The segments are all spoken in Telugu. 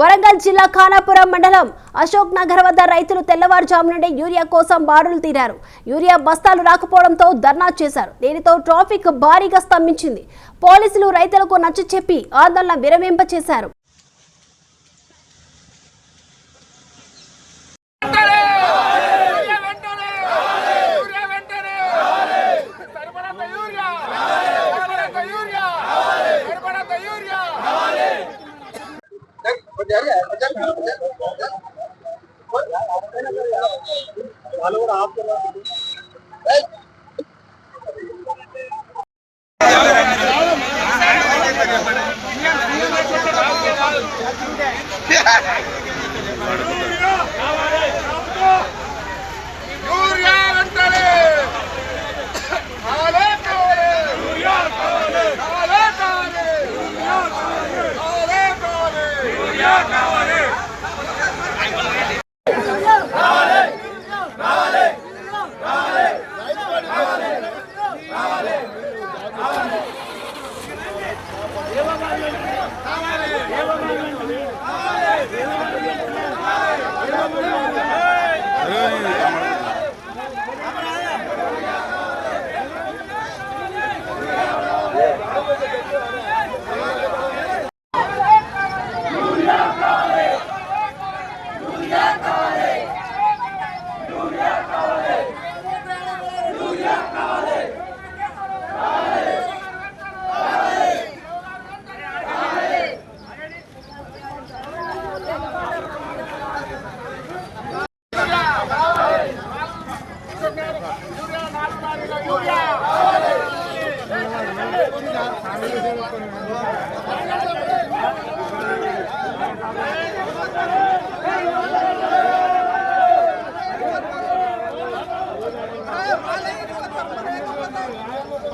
వరంగల్ జిల్లా ఖానాపురం మండలం అశోక్ నగర్ వద్ద రైతులు తెల్లవారుజాము నుండి యూరియా కోసం బారులు తీరారు. యూరియా బస్తాలు రాకపోవడంతో ధర్నా చేశారు. దీనితో ట్రాఫిక్ భారీగా స్తంభించింది. పోలీసులు రైతులకు నచ్చ చెప్పి ఆందోళన విరమింపచేశారు యూరియా వెంటనే యూరియా వెంటనే సరిపడంత యూరియా సరిపడంత యూరియా సరిపడంత యూరియా యూరియా यूरिया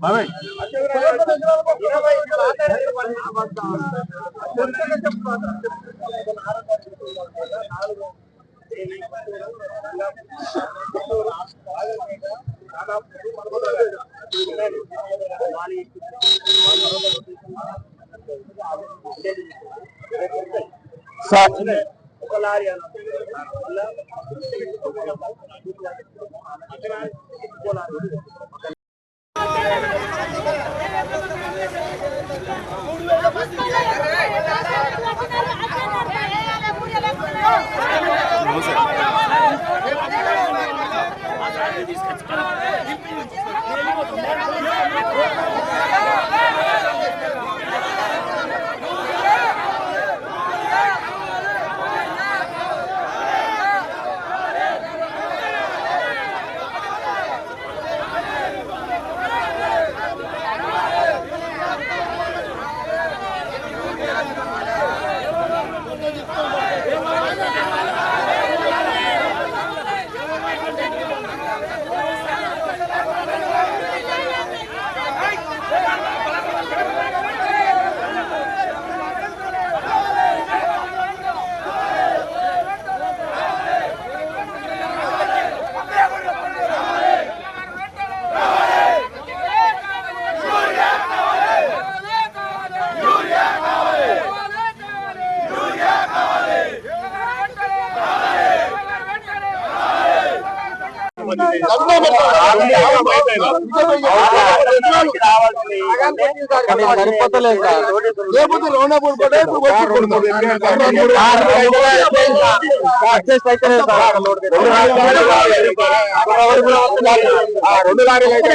యూరియా కావాలే కావాలే కావాలే Hadi biz kaçalım. సరిపోతలేదు సార్ లేకపోతే లోనాపూర్ పడే ఇప్పుడు వచ్చి అడ్జస్ట్ అయితే సార్ రెండు లారీలు అయితే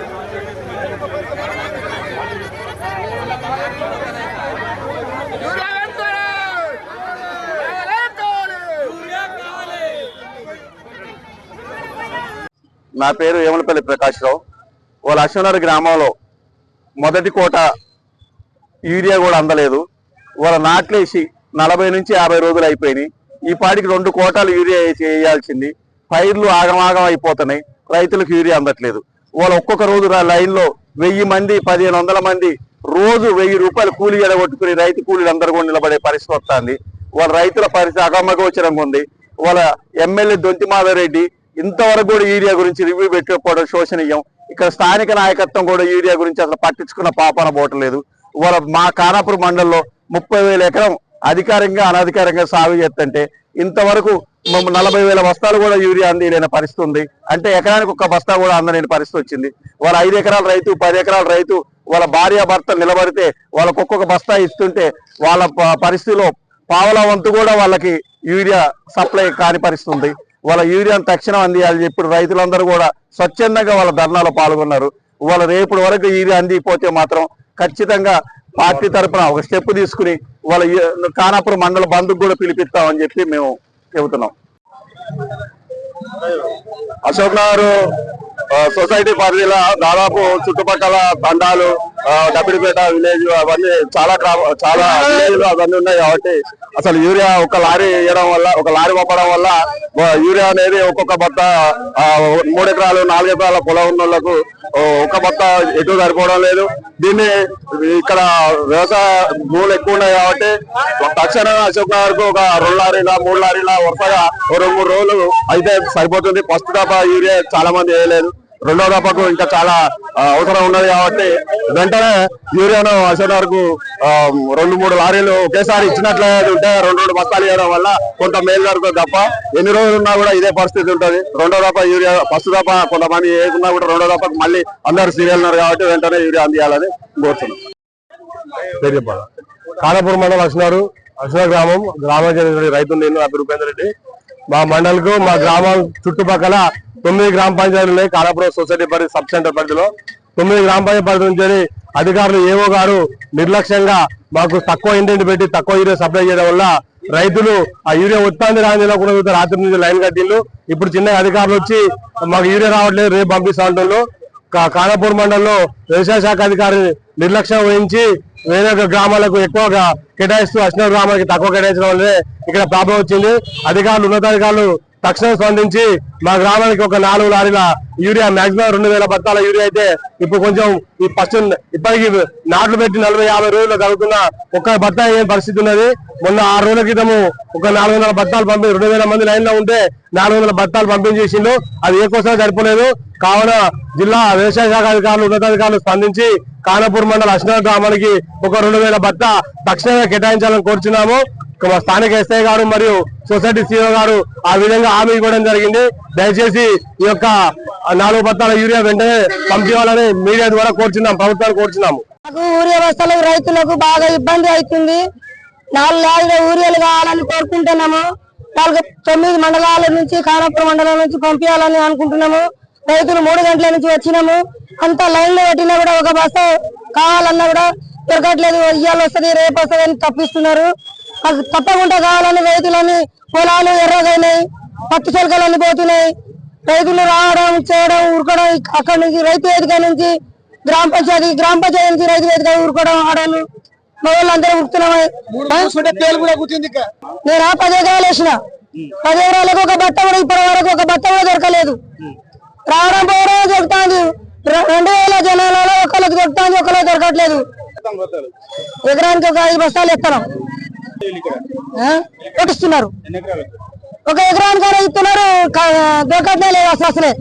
నా పేరు ఏమలపల్లి ప్రకాశ్రావు. వాళ్ళ అశ్వనగర్ గ్రామంలో మొదటి కోట యూరియా కూడా అందలేదు. వాళ్ళ నాట్లేసి నలభై నుంచి యాభై రోజులు అయిపోయినాయి. ఈ పాటికి రెండు కోటాలు యూరియా వేయాల్సింది. పైర్లు ఆగమాగం అయిపోతున్నాయి. రైతులకు యూరియా అందట్లేదు. వాళ్ళు ఒక్కొక్క రోజు లైన్లో వెయ్యి మంది పదిహేను వందల మంది రోజు వెయ్యి రూపాయలు కూలీ ఎడగొట్టుకుని రైతు కూలీలు అందరు కూడా నిలబడే పరిస్థితి వస్తుంది. వాళ్ళ రైతుల పరిస్థితి అగమగోచరంగా ఉంది. వాళ్ళ ఎమ్మెల్యే దొంతి మాధవరెడ్డి ఇంతవరకు కూడా యూరియా గురించి రివ్యూ పెట్టకపోవడం శోషనీయం ఇక్కడ స్థానిక నాయకత్వం కూడా యూరియా గురించి అసలు పట్టించుకున్న పాపన పోవట్లేదు వాళ్ళ మా కానాపూర్ మండలంలో ముప్పై వేల ఎకరం అధికారంగా అనధికారంగా సాగు చేస్తుంటే ఇంతవరకు నలభై వేల బస్తాలు కూడా యూరియా అందలేని పరిస్థితి ఉంది. అంటే ఎకరానికి ఒక బస్తా కూడా అందలేని పరిస్థితి వచ్చింది. వాళ్ళ ఐదు ఎకరాల రైతు పది ఎకరాల రైతు వాళ్ళ భార్య భర్త నిలబడితే వాళ్ళకు ఒక్కొక్క బస్తా ఇస్తుంటే వాళ్ళ పరిస్థితిలో పావలా వంతు కూడా వాళ్ళకి యూరియా సప్లై కాని పరిస్థితి ఉంది. వాళ్ళ యూరియాను తక్షణం అందియాలని చెప్పి రైతులందరూ కూడా స్వచ్ఛందంగా వాళ్ళ ధర్నాలో పాల్గొన్నారు. వాళ్ళ రేపటి వరకు యూరియా అందిపోతే మాత్రం ఖచ్చితంగా పార్టీ తరపున ఒక స్టెప్ తీసుకుని వాళ్ళ కానాపురం మండల బంధుకు కూడా పిలిపిస్తామని చెప్పి మేము చెబుతున్నాం. అశోక్ నగర్ సొసైటీ పరిధిలో దాదాపు చుట్టుపక్కల తండాలు డబ్బిడిపేట విలేజ్ అవన్నీ చాలా గ్రామ చాలా విలేజ్లు అవన్నీ ఉన్నాయి కాబట్టి అసలు యూరియా ఒక లారీ వేయడం వల్ల ఒక లారీ పంపడం వల్ల యూరియా అనేది ఒక్కొక్క బత్త మూడు ఎకరాలు నాలుగు ఎకరాల పొలం ఉన్న వాళ్ళకు ఒక బత్త ఎటు సరిపోవడం లేదు. దీన్ని ఇక్కడ వ్యవసాయ భూములు ఎక్కువ ఉన్నాయి కాబట్టి తక్షణ అశోక్ నగర్ ఒక రెండు లారీల మూడు లారీల వరుసగా రెండు మూడు రోజులు అయితే సరిపోతుంది. ఫస్ట్ దఫా యూరియా చాలా మంది వేయలేదు. రెండో దఫాకు ఇంకా చాలా అవసరం ఉన్నది కాబట్టి వెంటనే యూరియాను అసలు వరకు రెండు మూడు లారీలు ఒకేసారి ఇచ్చినట్లయితే ఉంటే రెండు రెండు బస్తాలు ఇవ్వడం వల్ల కొంత మేలు జరుగుతుంది తప్ప ఎన్ని రోజులు ఉన్నా కూడా ఇదే పరిస్థితి ఉంటుంది. రెండో దఫా యూరియా ఫస్ట్ దఫా కొంతమంది వేయకున్నా కూడా రెండో దఫాకు మళ్ళీ అందరు సీరియల్ ఉన్నారు కాబట్టి వెంటనే యూరియా అందియాలని కోరుతున్నాం. పేరు కానపూర్ మండలం అశ్నారు అశ్న గ్రామం గ్రామం రైతు నేను అభి రూపేందర్ రెడ్డి. మా మండలకు మా గ్రామం చుట్టుపక్కల తొమ్మిది గ్రామ పంచాయతీలు ఉన్నాయి. కానపురం సొసైటీ పరిధి సబ్ సెంటర్ పరిధిలో. తొమ్మిది గ్రామ పంచాయతీ పరిధి నుంచి అధికారులు ఏవో గారు నిర్లక్ష్యంగా మాకు తక్కువ ఇంటింటి పెట్టి తక్కువ యూరియా సప్లై చేయడం వల్ల రైతులు ఆ యూరియా ఉత్పత్తి రాని కూడా రాత్రి నుంచి లైన్ కట్టిండు ఇప్పుడు చిన్న అధికారులు వచ్చి మాకు యూరియా రావట్లేదు రేపు పంపిస్తా ఉంటున్నారు కా- కానాపూర్ మండలంలో వ్యవసాయ శాఖ అధికారి నిర్లక్ష్యం వహించి వేరే గ్రామాలకు ఎక్కువగా కేటాయిస్తూ అశ్వ గ్రామానికి తక్కువ కేటాయించడం వల్లే ఇక్కడ ప్రాబ్లం వచ్చింది. అధికారులు ఉన్నతాధికారులు తక్షణం స్పందించి మా గ్రామానికి ఒక నాలుగు లారీల యూరియా మాక్సిమం రెండు వేల బత్తాల యూరియా అయితే ఇప్పుడు కొంచెం ఈ ఫస్ట్ ఇప్పటికి నాట్లు పెట్టి నలభై యాభై రోజులు జరుగుతున్న ఒక్క బత్తా అయ్యే పరిస్థితి ఉన్నది? మొన్న ఆరు రోజుల క్రితము ఒక నాలుగు వందల బత్తాలు పంపి రెండు వేల మంది లైన్లో ఉంటే నాలుగు వందల బత్తాలు పంపించేసిండు. అది ఏ కోసం సరిపోలేదు. కావున జిల్లా వ్యవసాయ శాఖ అధికారులు ఉన్నతాధికారులు స్పందించి కానపూర్ మండల అశ్న గ్రామానికి ఒక రెండు వేల బత్త తక్షణమే కేటాయించాలని కోరుచున్నాము. స్థానిక ఎస్ఐ గారు మరియు సొసైటీ సిఓ గారు ఆ విధంగా హామీ ఇవ్వడం జరిగింది. దయచేసి ఈ యొక్క నాలుగు బత్తాల యూరియా వెంటనే పంపించాలని మీడియా ద్వారా కోరుచున్నాం ప్రభుత్వాన్ని కోరుచున్నాము. యూరియా ఊరియా రైతులకు బాగా ఇబ్బంది అవుతుంది. నాలుగు లారీల ఊరియాలు కావాలని కోరుకుంటున్నాము. నాలుగు తొమ్మిది మండలాల నుంచి ఖానాపురం మండలం నుంచి పంపించాలని అనుకుంటున్నాము. రైతులు మూడు గంటల నుంచి వచ్చినాము. అంత లైన్లో పెట్టినా కూడా ఒక బస్సు కావాలన్నా కూడా దొరకట్లేదు. ఇవాళ వస్తుంది రేపు వస్తుంది అని తప్పిస్తున్నారు. అది తప్పకుండా కావాలని రైతులని పొలాలు ఎర్రగైనాయి పత్తి చిలకలన్నీ పోతున్నాయి. రైతులు రావడం చేయడం ఉరకడం అక్కడ నుంచి రైతు వేదిక నుంచి గ్రామ పంచాయతీ గ్రామ పంచాయతీ నుంచి రైతు వేదిక ఊరుకోవడం ఆడలు మా వాళ్ళందరూ ఉరుకుతున్నామా నేను? ఆ పది ఎకరాలు వేసిన. పది ఎకరాలకు ఒక బత్త కూడా ఇప్పటి వరకు ఒక బత్త కూడా దొరకలేదు. రావడం పోవడం దొరుకుతుంది. రెండు వేల జనాలలో ఒకరికి దొరుకుతుంది ఒకరికి దొరకట్లేదు. ఎకరానికి ఒక ఐదు బస్తాలు ఎత్తనం. పట్టిస్తున్నారు ఒక ఎకరానికి ఇస్తున్నారు దొరకట్లే లేదు అసలు అసలే.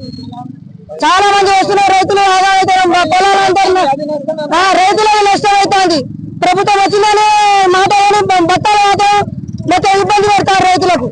చాలా మంది వస్తున్నారు రైతులు ఆదాయం పొలాలంతా రైతులకు నష్టం అవుతుంది. ప్రభుత్వం వచ్చిందని మాట బట్టలు మాత్రం మొత్తం ఇబ్బంది పెడతారు రైతులకు.